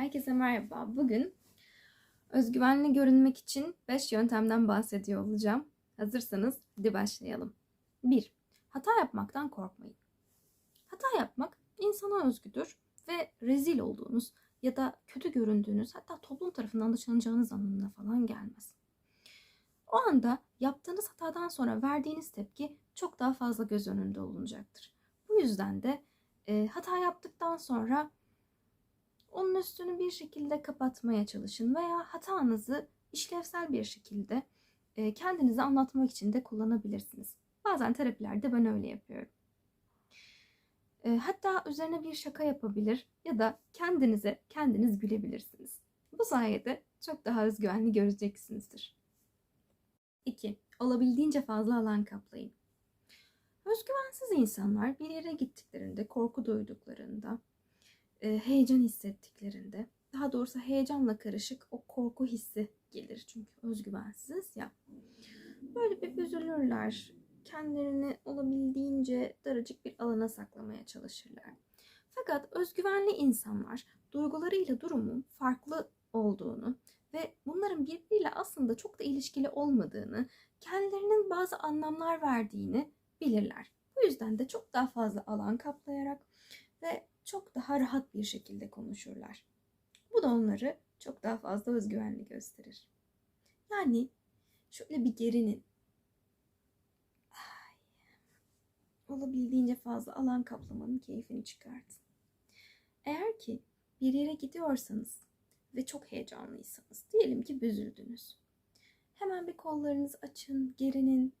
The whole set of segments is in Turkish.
Herkese merhaba. Bugün özgüvenli görünmek için 5 yöntemden bahsediyor olacağım. Hazırsanız hadi başlayalım. 1. Hata yapmaktan korkmayın. Hata yapmak insana özgüdür ve rezil olduğunuz ya da kötü göründüğünüz hatta toplum tarafından dışlanacağınız anlamına falan gelmez. O anda yaptığınız hatadan sonra verdiğiniz tepki çok daha fazla göz önünde olunacaktır. Bu yüzden de e, hata yaptıktan sonra onun üstünü bir şekilde kapatmaya çalışın veya hatanızı işlevsel bir şekilde e, kendinize anlatmak için de kullanabilirsiniz. Bazen terapilerde ben öyle yapıyorum. E, hatta üzerine bir şaka yapabilir ya da kendinize kendiniz gülebilirsiniz. Bu sayede çok daha özgüvenli göreceksinizdir. 2. Olabildiğince fazla alan kaplayın. Özgüvensiz insanlar bir yere gittiklerinde, korku duyduklarında, e, heyecan hissettiklerinde, daha doğrusu heyecanla karışık o korku hissi gelir. Çünkü özgüvensiz ya. Böyle bir üzülürler. Kendilerini olabildiğince daracık bir alana saklamaya çalışırlar. Fakat özgüvenli insanlar duygularıyla durumun farklı olduğunu ve bunların birbiriyle aslında çok da ilişkili olmadığını, kendilerinin bazı anlamlar verdiğini bilirler. Bu yüzden de çok daha fazla alan kaplayarak ve çok daha rahat bir şekilde konuşurlar. Bu da onları çok daha fazla özgüvenli gösterir. Yani şöyle bir gerinin. Ay. Olabildiğince fazla alan kaplamanın keyfini çıkartın. Eğer ki bir yere gidiyorsanız ve çok heyecanlıysanız, diyelim ki büzüldünüz. Hemen bir kollarınızı açın, gerinin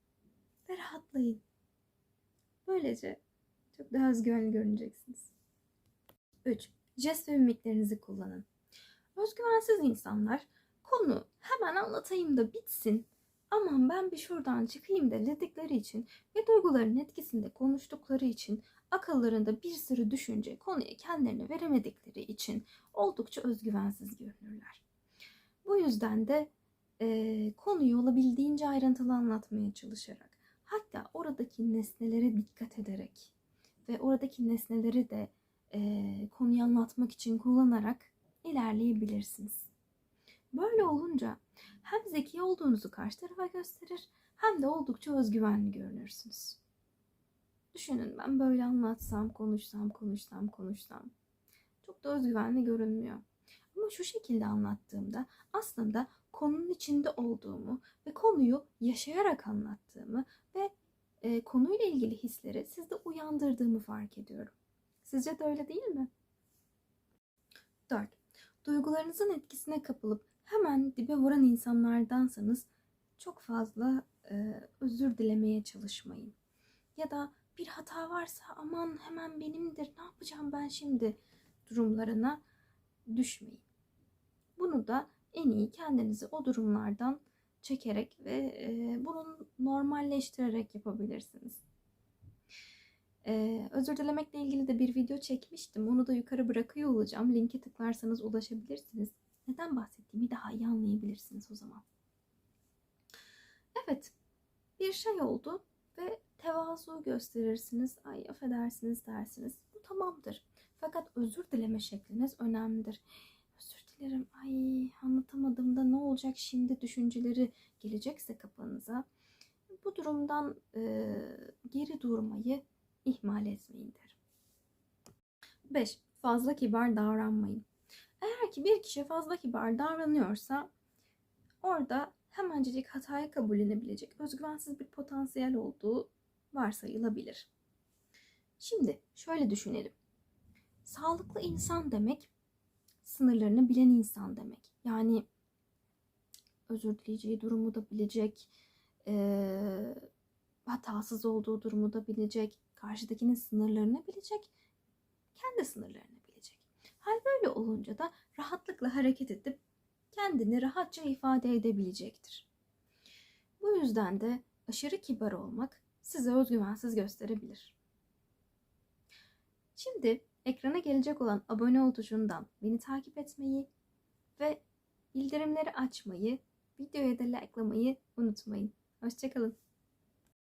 ve rahatlayın. Böylece çok daha özgüvenli görüneceksiniz. 3. Jest ve mimiklerinizi kullanın. Özgüvensiz insanlar konu hemen anlatayım da bitsin. Aman ben bir şuradan çıkayım da dedikleri için ve duyguların etkisinde konuştukları için akıllarında bir sürü düşünce konuya kendilerine veremedikleri için oldukça özgüvensiz görünürler. Bu yüzden de e, konuyu olabildiğince ayrıntılı anlatmaya çalışarak hatta oradaki nesnelere dikkat ederek ve oradaki nesneleri de e, konuyu anlatmak için kullanarak ilerleyebilirsiniz. Böyle olunca hem zeki olduğunuzu karşı tarafa gösterir hem de oldukça özgüvenli görünürsünüz. Düşünün ben böyle anlatsam, konuşsam, konuşsam, konuşsam. Çok da özgüvenli görünmüyor. Ama şu şekilde anlattığımda aslında konunun içinde olduğumu ve konuyu yaşayarak anlattığımı ve e, konuyla ilgili hisleri sizde uyandırdığımı fark ediyorum. Sizce de öyle değil mi? 4. Duygularınızın etkisine kapılıp hemen dibe vuran insanlardansanız çok fazla e, özür dilemeye çalışmayın. Ya da bir hata varsa aman hemen benimdir ne yapacağım ben şimdi durumlarına düşmeyin. Bunu da en iyi kendinizi o durumlardan çekerek ve e, bunu normalleştirerek yapabilirsiniz. Ee, özür dilemekle ilgili de bir video çekmiştim. Onu da yukarı bırakıyor olacağım. Linke tıklarsanız ulaşabilirsiniz. Neden bahsettiğimi daha iyi anlayabilirsiniz o zaman. Evet, bir şey oldu ve tevazu gösterirsiniz. Ay affedersiniz dersiniz. Bu tamamdır. Fakat özür dileme şekliniz önemlidir. Özür dilerim. Ay anlatamadım da ne olacak şimdi düşünceleri gelecekse kafanıza. Bu durumdan e, geri durmayı ihmal etmeyin derim. 5. Fazla kibar davranmayın. Eğer ki bir kişi fazla kibar davranıyorsa orada hemencecik hatayı kabullenebilecek özgüvensiz bir potansiyel olduğu varsayılabilir. Şimdi şöyle düşünelim. Sağlıklı insan demek sınırlarını bilen insan demek. Yani özür dileyeceği durumu da bilecek, e, hatasız olduğu durumu da bilecek, karşıdakinin sınırlarını bilecek, kendi sınırlarını bilecek. Hal böyle olunca da rahatlıkla hareket edip kendini rahatça ifade edebilecektir. Bu yüzden de aşırı kibar olmak size özgüvensiz gösterebilir. Şimdi ekrana gelecek olan abone ol tuşundan beni takip etmeyi ve bildirimleri açmayı, videoya da likelamayı unutmayın. Hoşçakalın.